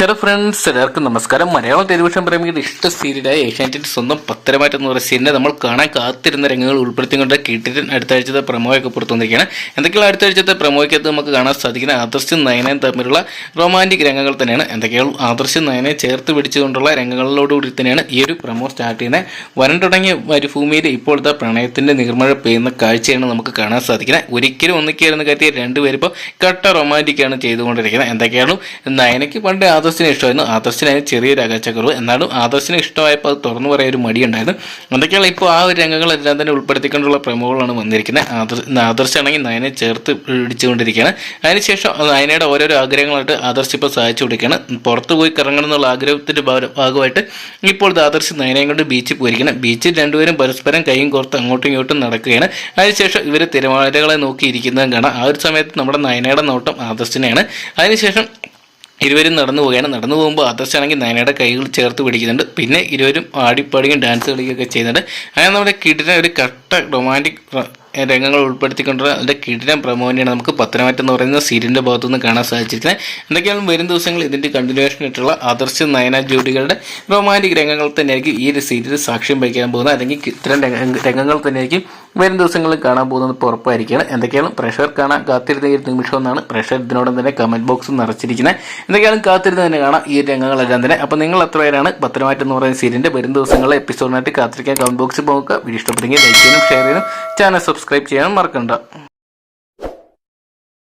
Hello friends എല്ലാവർക്കും നമസ്കാരം. Malayalam television പ്രേമികളുടെ ഇഷ്ട സീരിയലായ ഏഷ്യാനെറ്റിന്റെ സ്വന്തം പത്തരമാറ്റം എന്ന് പറയുന്ന സീരിയലിനെ നമ്മൾ കാണാൻ കാത്തിരുന്ന രംഗങ്ങൾ ഉൾപ്പെടുത്തിക്കൊണ്ട് കിട്ടിയിട്ട് അടുത്ത ആഴ്ചത്തെ പ്രമോയൊക്കെ പുറത്തു വന്നിരിക്കുകയാണ് എന്തൊക്കെയാണ് അടുത്ത ആഴ്ചത്തെ പ്രമോയ്ക്കകത്ത് നമുക്ക് കാണാൻ സാധിക്കുന്ന ആദർശും നയനയും തമ്മിലുള്ള റൊമാന്റിക് രംഗങ്ങൾ തന്നെയാണ്. എന്തൊക്കെയാണ് ആദർശും നയനെ ചേർത്ത് പിടിച്ചുകൊണ്ടുള്ള രംഗങ്ങളിലോടുകൂടി തന്നെയാണ് ഈ ഒരു പ്രമോ സ്റ്റാർട്ട് ചെയ്യുന്നത്. വരൻ തുടങ്ങിയ മരുഭൂമിയിൽ ഇപ്പോഴത്തെ പ്രണയത്തിന്റെ നിർമ്മഴ പെയ്യുന്ന കാഴ്ചയാണ് നമുക്ക് കാണാൻ സാധിക്കുന്നത്. ഒരിക്കലും ഒന്നിക്കായിരുന്നു കരുതിയ രണ്ടുപേരിപ്പോൾ കട്ട റൊമാന്റിക്കാണ് ചെയ്തുകൊണ്ടിരിക്കുന്നത്. എന്തൊക്കെയാണ്? നയനയ്ക്ക് പണ്ട് ആദർശിനെ ഇഷ്ടമായിരുന്നു. ചെറിയ ചെറിയൊരു അകച്ചക്കുറവ് എന്നാലും ആദർശിനെ ഇഷ്ടമായപ്പോൾ അത് തുറന്നു പറയാൻ ഒരു മടിയുണ്ടായിരുന്നു. എന്തൊക്കെയാണ് ഇപ്പോൾ ആ ഒരു രംഗങ്ങളെല്ലാം തന്നെ ഉൾപ്പെടുത്തിക്കൊണ്ടുള്ള പ്രമോകളാണ് വന്നിരിക്കുന്നത്. ആദർശ ആദർശാണെങ്കിൽ നയനെ ചേർത്ത് പിടിച്ചുകൊണ്ടിരിക്കുകയാണ്. അതിനുശേഷം നയനയുടെ ഓരോരോ ആഗ്രഹങ്ങളായിട്ട് ആദർശ് ഇപ്പോൾ സഹായിച്ചു കൊടുക്കുകയാണ്. പുറത്തു പോയി കറങ്ങണം എന്നുള്ള ആഗ്രഹത്തിന്റെ ഭാഗമായിട്ട് ഇപ്പോൾ ആദർശ് നയനയും കൊണ്ട് ബീച്ചിൽ പോയിരിക്കണം ബീച്ചിൽ രണ്ടുപേരും പരസ്പരം കൈയും കോർത്ത് അങ്ങോട്ടും ഇങ്ങോട്ടും നടക്കുകയാണ്. അതിനുശേഷം ഇവർ തിരമാലകളെ നോക്കിയിരിക്കുന്നതും കാണാം. ആ ഒരു സമയത്ത് നമ്മുടെ നയനയുടെ നോട്ടം ആദർശിനെയാണ്. അതിനുശേഷം ഇരുവരും നടന്നു പോവുകയാണ്. നടന്നു പോകുമ്പോൾ ആദർശാണെങ്കിൽ നയനയുടെ കൈകൾ ചേർത്ത് പിടിക്കുന്നുണ്ട്. പിന്നെ ഇരുവരും ആടിപ്പാടിയും ഡാൻസ് കളിക്കുകയൊക്കെ ചെയ്യുന്നുണ്ട്. അങ്ങനെ നമ്മുടെ കിടിലൻ ഒരു കട്ട റൊമാന്റിക് രംഗങ്ങൾ ഉൾപ്പെടുത്തിക്കൊണ്ടുള്ള അതിന്റെ കിടിലൻ പ്രമോഹനെയാണ് നമുക്ക് പത്തനംതിട്ട എന്ന് പറയുന്ന സീരിയലിന്റെ ഭാഗത്തു നിന്ന് കാണാൻ സാധിച്ചിരിക്കുന്നത്. എന്തൊക്കെയാണ് വരും ദിവസങ്ങൾ ഇതിന്റെ കണ്ടിന്യൂഷൻ ആയിട്ടുള്ള ആദർശ നയന ജോഡികളുടെ റൊമാന്റിക് രംഗങ്ങൾ തന്നെയായിരിക്കും ഈ ഒരു സീരിയൽ സാക്ഷ്യം വഹിക്കാൻ പോകുന്നത്. അല്ലെങ്കിൽ ഇത്തരം രംഗങ്ങൾ തന്നെയായിരിക്കും വരും ദിവസങ്ങളിൽ കാണാൻ പോകുന്നത് ഉറപ്പായിരിക്കുകയാണ്. എന്തൊക്കെയാണ് പ്രഷർ കാണാൻ കാത്തിരുന്ന ഈ നിമിഷം എന്നാണ് പ്രഷർ ഇതിനോടൊപ്പം തന്നെ കമന്റ് ബോക്സ് നിറച്ചിരിക്കുന്നത്. എന്തൊക്കെയാണ് കാത്തിരുന്ന് തന്നെ കാണാം ഈ രംഗങ്ങളെല്ലാം തന്നെ. അപ്പോൾ നിങ്ങൾ എത്ര പേരാണ് പത്രമായിട്ട് എന്ന് പറയുന്ന സീരിയലിന്റെ വരും ദിവസങ്ങളിലെ എപ്പിസോഡിനായിട്ട് കാത്തിരിക്കാൻ കമന്റ് ബോക്സിൽ പോകുക വീഡിയോ ഇഷ്ടപ്പെട്ടെങ്കിൽ ലൈക്ക് ചെയ്യാനും ഷെയർ ചെയ്യാനും ചാനൽ സബ്സ്ക്രൈബ് ചെയ്യാനും മറക്കണ്ട.